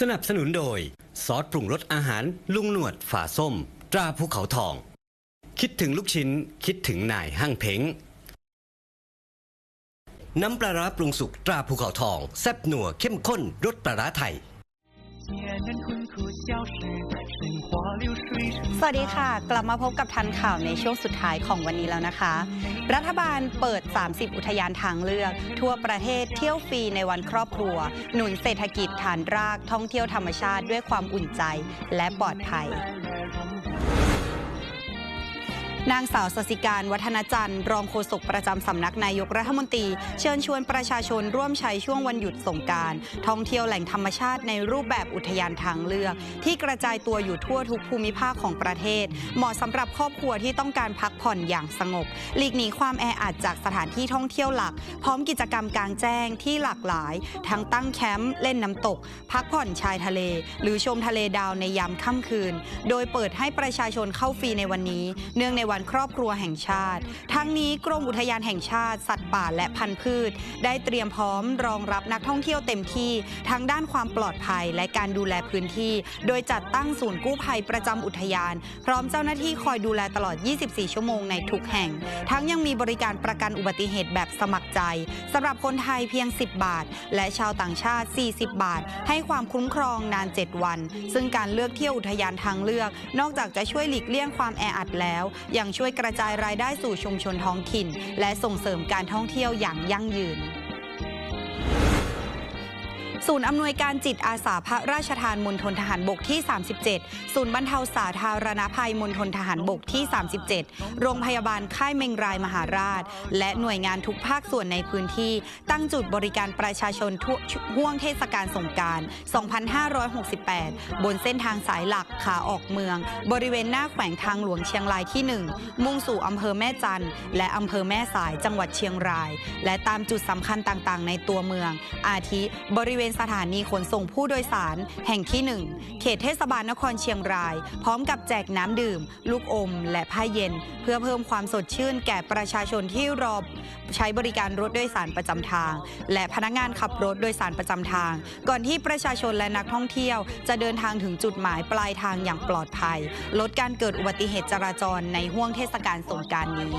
สนับสนุนโดย ซอสปรุงรสอาหารลุงหนวดฝาส้ม ตราภูเขาทอง คิดถึงลูกชิ้น คิดถึงนายห้างเพ้ง น้ำปลาร้าปรุงสุกตราภูเขาทอง แซ่บหนัวเข้มข้นรสปลาร้าไทย สวัสดีค่ะ กลับมาพบกับทันข่าวในช่วงสุดท้ายของวันนี้แล้วนะคะ รัฐบาลเปิด 30 อุทยานทางเลือก ทั่วประเทศเที่ยวฟรีในวันครอบครัว หนุนเศรษฐกิจฐานรากท่องเที่ยวธรรมชาติด้วยความอุ่นใจและปลอดภัย นางสาวสสิการวัฒนจันทร์ รองโฆษกประจำสำนักนายกรัฐมนตรี เชิญชวนประชาชนร่วมใช้ช่วงวันหยุดสงการท่องเที่ยวแหล่งธรรมชาติในรูปแบบอุทยานทางเลือก ที่กระจายตัวอยู่ทั่วทุกภูมิภาคของประเทศ เหมาะสำหรับครอบครัวที่ต้องการพักผ่อนอย่างสงบหลีกหนีความแออัดจากสถานที่ท่องเที่ยวหลัก พร้อมกิจกรรมกลางแจ้งที่หลากหลาย ทั้งตั้งแคมป์เล่นน้ำตก พักผ่อนชายทะเล หรือชมทะเลดาวในยามค่ำคืน โดยเปิดให้ประชาชนเข้าฟรีในวันนี้ เนื่องในวันครอบครัวแห่งชาติ ทั้งนี้กรมอุทยานแห่งชาติ สัตว์ป่าและพันธุ์พืช ได้เตรียมพร้อมรองรับนักท่องเที่ยวเต็มที่ ทั้งด้านความปลอดภัยและการดูแลพื้นที่ โดยจัดตั้งศูนย์กู้ภัยประจำอุทยาน พร้อมเจ้าหน้าที่คอยดูแลตลอด 24 ชั่วโมงในทุกแห่ง ทั้งยังมีบริการประกันอุบัติเหตุแบบสมัครใจสำหรับคนไทยเพียง 10 บาท และชาวต่างชาติ 40 บาท ให้ความคุ้มครองนาน 7 วัน ซึ่งการเลือกเที่ยวอุทยานทางเลือก นอกจากจะช่วยหลีกเลี่ยงความแออัดแล้วยังช่วยกระจายรายได้สู่ชุมชนท้องถิ่น และส่งเสริมการท่องเที่ยวอย่างยั่งยืน ศูนย์อำนวยการจิตอาสาพระราชทานมณฑลทหารบกที่ 37 ศูนย์บรรเทาสาธารณภัยมณฑลทหารบกที่ 37 โรงพยาบาลค่ายเมงรายมหาราช และหน่วยงานทุกภาคส่วนในพื้นที่ ตั้งจุดบริการประชาชนทั่วห่วงเทศกาลสงการ 2568 บนเส้นทางสายหลักขาออกเมือง บริเวณหน้าแขวงทางหลวงเชียงรายที่ 1 มุ่งสู่อำเภอแม่จันทร์และอำเภอแม่สายจังหวัดเชียงราย และตามจุดสำคัญต่างๆ ในตัวเมือง อาทิ บริเวณสถานีขนส่งผู้โดยสาร แห่งที่ 1 เขตเทศบาลนครเชียงราย พร้อมกับแจกน้ำดื่ม ลูกอม และผ้าเย็น เพื่อเพิ่มความสดชื่นแก่ประชาชนที่รอใช้บริการรถโดยสารประจำทาง และพนักงานขับรถโดยสารประจำทาง ก่อนที่ประชาชนและนักท่องเที่ยว จะเดินทางถึงจุดหมายปลายทางอย่างปลอดภัย ลดการเกิดอุบัติเหตุจราจรในห่วงเทศกาลสงกรารนี้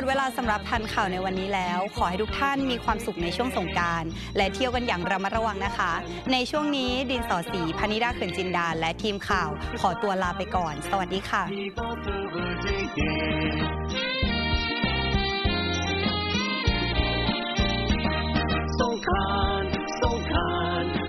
ดเวลาสำหรับทันข่าวในวันนี้แล้ว ขอให้ทุกท่านมีความสุขในช่วงสงการ และเที่ยวกันอย่างระมัดระวังนะคะ ในช่วงนี้ดินสอสีพนิดาเขื่อนจินดาและทีมข่าว ขอตัวลาไปก่อน สวัสดีค่ะ